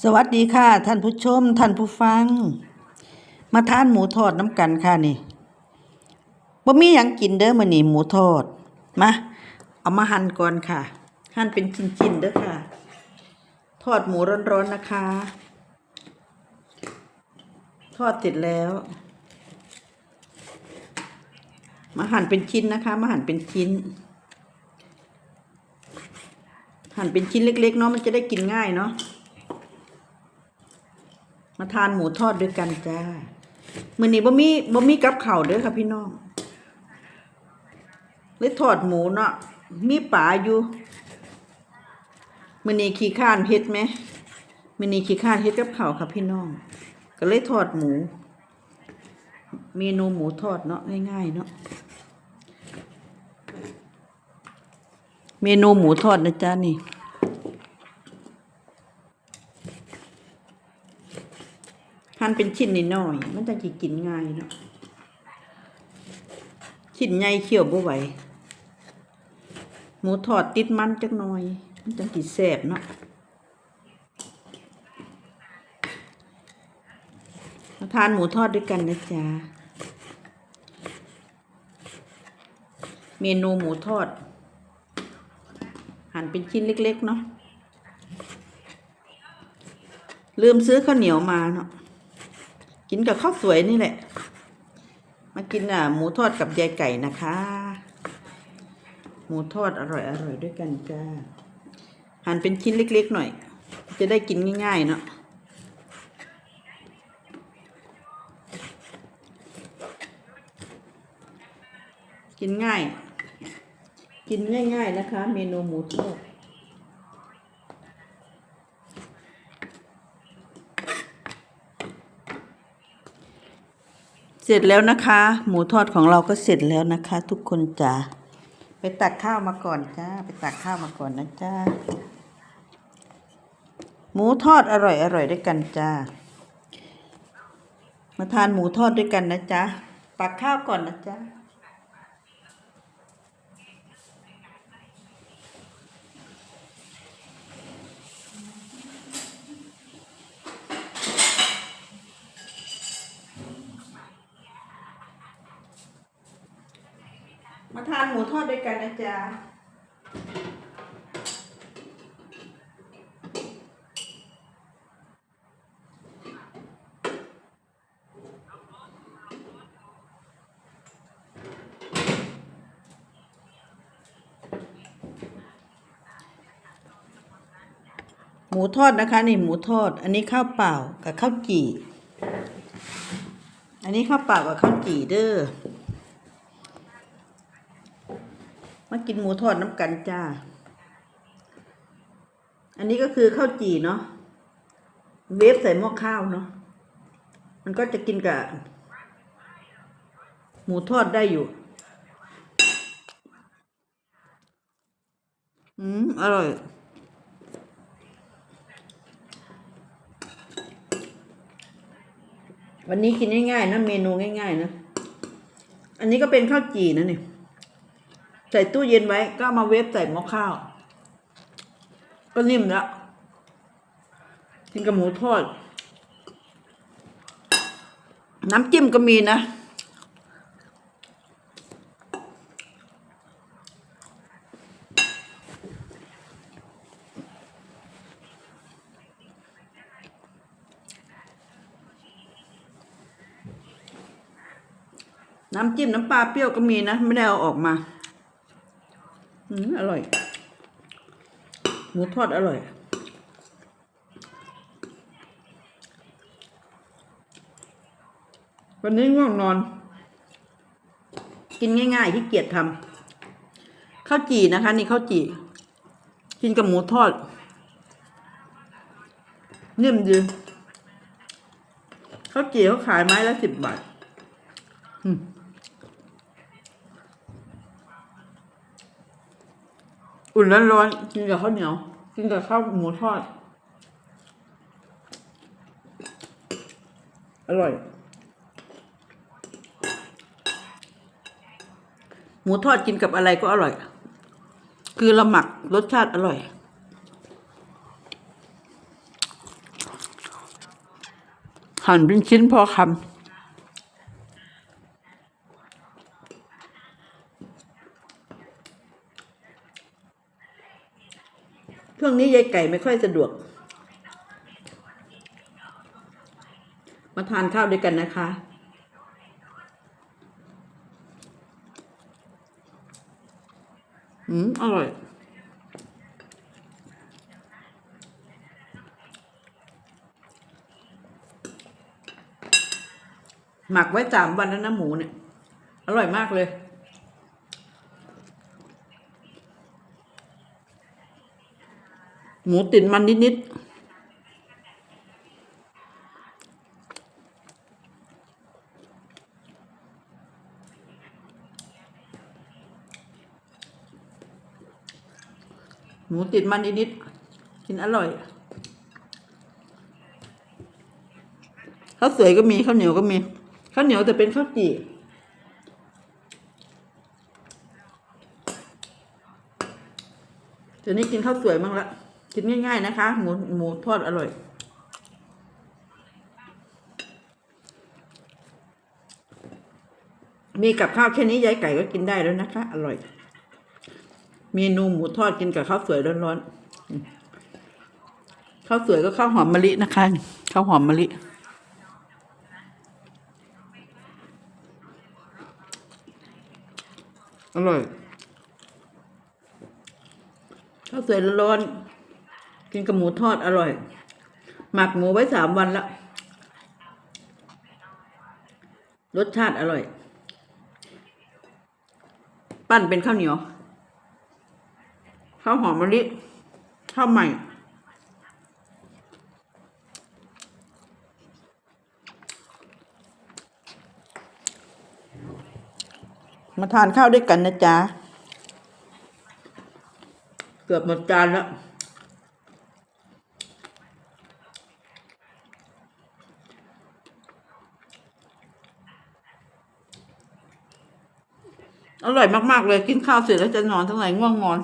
สวัสดีค่ะ ท่านผู้ชม ท่านผู้ฟัง มาทานหมูทอดน้ำกันค่ะนี่บ่มีหยังกินเด้อมื้อนี้หมูทอดมาเอามาหั่นก่อนค่ะ หั่นเป็นชิ้นๆเด้อค่ะ ทอดหมูร้อนๆนะคะ ทอดเสร็จแล้ว มาหั่นเป็นชิ้นนะคะ มาหั่นเป็นชิ้น หั่นเป็นชิ้นเล็กๆเนาะมันจะได้กินง่ายเนาะ มาทานหมูทอดด้วยกันจ้ามือนี้บ่มีบ่มีกับข้าวเด้อค่ะพี่น้องเลยทอดหมูเนาะมีปลาอยู่มือนี้ขี้ข้านเฮ็ดไหมมือนี้ขี้ข้านเฮ็ดกับข้าวค่ะพี่น้อง ก็เลยทอดหมู เมนูหมูทอดเนาะง่ายๆเนาะเมนูหมูทอดนะจ๊ะนี่ หั่นเป็นชิ้นนิดหน่อย มันจะกินง่ายเนาะชิ้นใหญ่เคี่ยวบ่ไหวหมูทอดติดมันจักหน่อย มันจะกินแซ่บเนาะมาทานหมูทอดด้วยกันนะจ๊ะเมนูหมูทอด หั่นเป็นชิ้นเล็ก ๆ เนาะลืมซื้อข้าวเหนียวมาเนาะ กินกับข้าวสวยนี่แหละ มากินอะหมูทอดกับยายไก่นะคะ หมูทอดอร่อยอร่อยด้วยกันจ้าหั่นเป็นชิ้นเล็กๆหน่อย จะได้กินง่ายๆเนาะกินง่าย กินง่าย ๆ นะคะ เมนูหมูทอด เสร็จแล้วนะคะ หมูทอดของเราก็เสร็จแล้วนะคะ ทุกคนจ้าไปตักข้าวมาก่อนจ้าไปตักข้าวมาก่อนนะจ้าหมูทอดอร่อยอร่อยด้วยกันจ้ามาทานหมูทอดด้วยกันนะจ๊ะตักข้าวก่อนนะจ๊ะ มาทานหมูทอดด้วยกันนะจ๊ะหมูทอดนะคะนี่หมูทอด อันนี้ข้าวเปล่ากับข้าวจี่ อันนี้ข้าวเปล่ากับข้าวจี่เด้อ มากินหมูทอดน้ำกันจ้า อันนี้ก็คือข้าวจี่เนาะ เวฟใส่หม้อข้าวเนาะ มันก็จะกินกับ หมูทอดได้อยู่ อืม อร่อยวันนี้กินง่ายๆนะเมนูง่ายๆนะ อันนี้ก็เป็นข้าวจี่นะเนี่ย ใส่ตู้เย็นไว้ ก็มาเวฟใส่หม้อข้าว ก็นิ่มแล้วกินกับหมูทอด น้ำจิ้มก็มีนะ น้ำจิ้มน้ำปลาเปรี้ยวก็มีนะ ไม่ได้เอาออกมา อืมอร่อย หมูทอดอร่อย วันนี้ง่วงนอน กินง่ายๆที่เกียจทำข้าวจี่นะคะ นี่ข้าวจี่กินกับหมูทอดนิ่มดีข้าวจี่เขาขายไม้ละสิบบาท อืม อุ่นร้อนๆกินกับข้าวเหนียว กินกับข้าวหมูทอด อร่อย หมูทอดกินกับอะไรก็อร่อย คือเราหมักรสชาติอร่อยหั่นเป็นชิ้นพอคำ ช่วงนี้ยายไก่ไม่ค่อยสะดวก มาทานข้าวด้วยกันนะคะ อืม อร่อยหมักไว้สามวันแล้วนะหมูเนี่ย อร่อยมากเลย หมูติดมันนิดๆหมูติดมันนิดๆกินอร่อย ข้าวสวยก็มีข้าวเหนียวก็มี ข้าวเหนียวแต่เป็นข้าวจี่เดี๋ยวนี้กินข้าวสวยบ้างละ กินง่าย ๆ นะคะ หมูหมูทอดอร่อย มีกับข้าวแค่นี้ยายไก่ก็กินได้แล้วนะคะ อร่อย เมนูหมูทอดกินกับข้าวสวยร้อนๆข้าวสวยก็ข้าวหอมมะลินะคะข้าวหอมมะลิอร่อยข้าวสวยร้อนๆ กินกับหมูทอดอร่อย หมักหมูไว้สามวันแล้วรสชาติอร่อย ปั้นเป็นข้าวเหนียวข้าวหอมมะลิข้าวใหม่มาทานข้าวด้วยกันนะจ๊ะ เกือบหมดจานแล้ว อร่อยมากๆเลยกินข้าวเสร็จแล้วจะนอนทั้งไหนง่วงนอน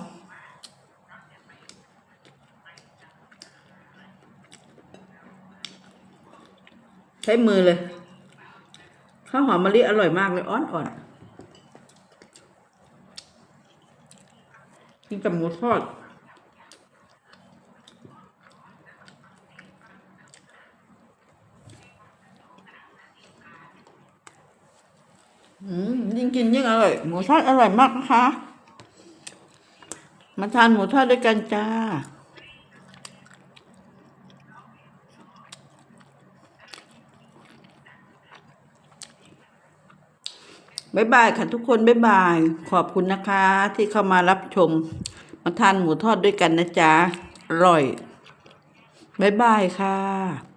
ใช้มือเลย ข้าวหอมมะลิอร่อยมากเลยอ่อนๆกินกับหมูทอด ยิ่งกินยิ่งอร่อย หมูทอดอร่อยมากนะคะ มาทานหมูทอดด้วยกันจ้า บ๊ายบายค่ะทุกคน บ๊ายบาย ขอบคุณนะคะ ที่เข้ามารับชม มาทานหมูทอดด้วยกันนะจ๊ะ อร่อย บ๊ายบายค่ะ